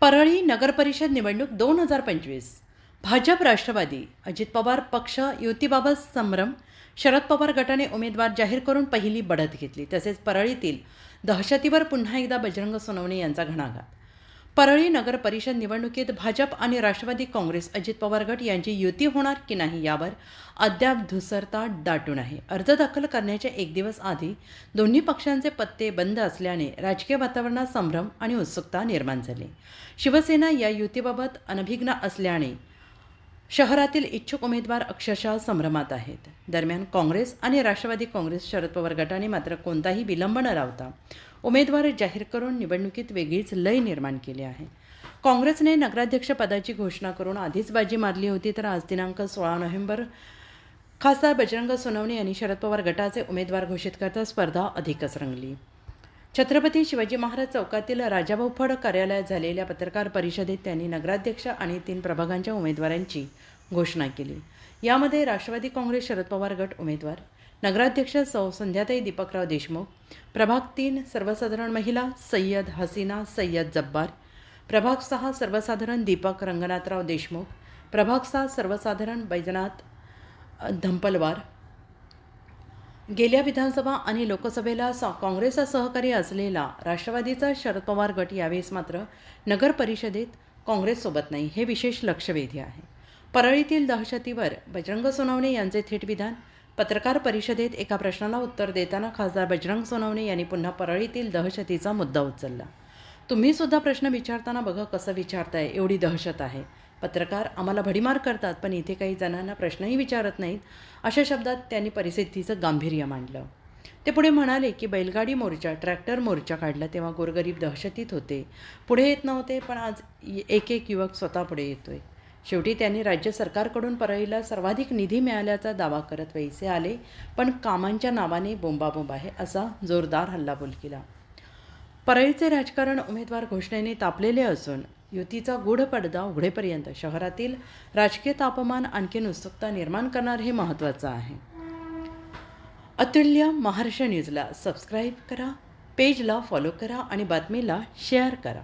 परळी नगरपरिषद निवडणूक दोन हजार पंचवीस. भाजप राष्ट्रवादी अजित पवार पक्ष युतीबाबत संभ्रम शरद पवार गटाने उमेदवार जाहीर करून पहिली बढत घेतली. तसेच परळीतील दहशतीवर पुन्हा एकदा बजरंग सोनवणे यांचा घणाघात. परळी नगर परिषद निवडणुकीत भाजप आणि राष्ट्रवादी काँग्रेस अजित पवार गट यांची युती होणार की नाही यावर अद्याप धुसरता दाटून आहे. अर्ज दाखल करण्याच्या एक दिवस आधी दोन्ही पक्षांचे पत्ते बंद असल्याने राजकीय वातावरणात संभ्रम आणि उत्सुकता निर्माण झाली. शिवसेना या युतीबाबत अनभिज्ञ असल्याने शहरातील इच्छुक उमेदवार अक्षरशः संभ्रमात आहेत. दरम्यान काँग्रेस आणि राष्ट्रवादी काँग्रेस शरद पवार गटाने मात्र कोणताही विलंब न लावता उमेदवार जाहीर करून निवडणुकीत वेगळीच लय निर्माण केली आहे. काँग्रेसने नगराध्यक्षपदाची घोषणा करून आधीच बाजी मारली होती तर आज दिनांक सोळा नोव्हेंबर खासदार बजरंग सोनवणे यांनी शरद पवार गटाचे उमेदवार घोषित करता स्पर्धा अधिकच रंगली. छत्रपती शिवाजी महाराज चौकातील राजाभाऊ फड कार्यालयात झालेल्या पत्रकार परिषदेत त्यांनी नगराध्यक्ष आणि तीन प्रभागांच्या उमेदवारांची घोषणा केली. यामध्ये राष्ट्रवादी काँग्रेस शरद पवार गट उमेदवार नगराध्यक्ष सौ संध्याताई दीपकराव देशमुख प्रभाग तीन सर्वसाधारण महिला सय्यद हसीना सय्यद जब्बार प्रभाग सहा सर्वसाधारण दीपक रंगनाथराव देशमुख प्रभाग सहा सर्वसाधारण बैजनाथ धंपलवार गेल्या विधानसभा आणि लोकसभेला सा काँग्रेसचा सहकारी असलेला राष्ट्रवादीचा शरद पवार गट यावेळेस मात्र नगर परिषदेत काँग्रेससोबत नाही हे विशेष लक्षवेधी आहे. परळीतील दहशतीवर बजरंग सोनवणे यांचे थेट विधान. पत्रकार परिषदेत एका प्रश्नाला उत्तर देताना खासदार बजरंग सोनवणे यांनी पुन्हा परळीतील दहशतीचा मुद्दा उचलला. तुम्ही सुद्धा प्रश्न विचारताना बघा कसं विचारताय एवढी दहशत आहे. पत्रकार आम्हाला भडीमार करतात पण इथे काही जणांना प्रश्नही विचारत नाहीत. अशा शब्दात त्यांनी परिस्थितीचं गांभीर्य मांडलं. ते पुढे म्हणाले की बैलगाडी मोर्चा ट्रॅक्टर मोर्चा काढला तेव्हा गोरगरीब दहशतीत होते. पुढे येत नव्हते पण आज एक एक युवक स्वतः पुढे येतोय. शेवटी त्यांनी राज्य सरकारकडून परळीला सर्वाधिक निधी मिळाल्याचा दावा करत वैसे आले पण कामांच्या नावाने बोंबाबोंब आहे असा जोरदार हल्लाबोल केला. परळीचे राजकारण उमेदवार घोषणेने तापलेले असून युतीचा गूढ पडदा उघडेपर्यंत शहरातील राजकीय तापमान आणखीन उत्सुकता निर्माण करणार हे महत्त्वाचं आहे. अतुल्य महाराष्ट्र न्यूजला सबस्क्राईब करा पेजला फॉलो करा आणि बातमीला शेअर करा.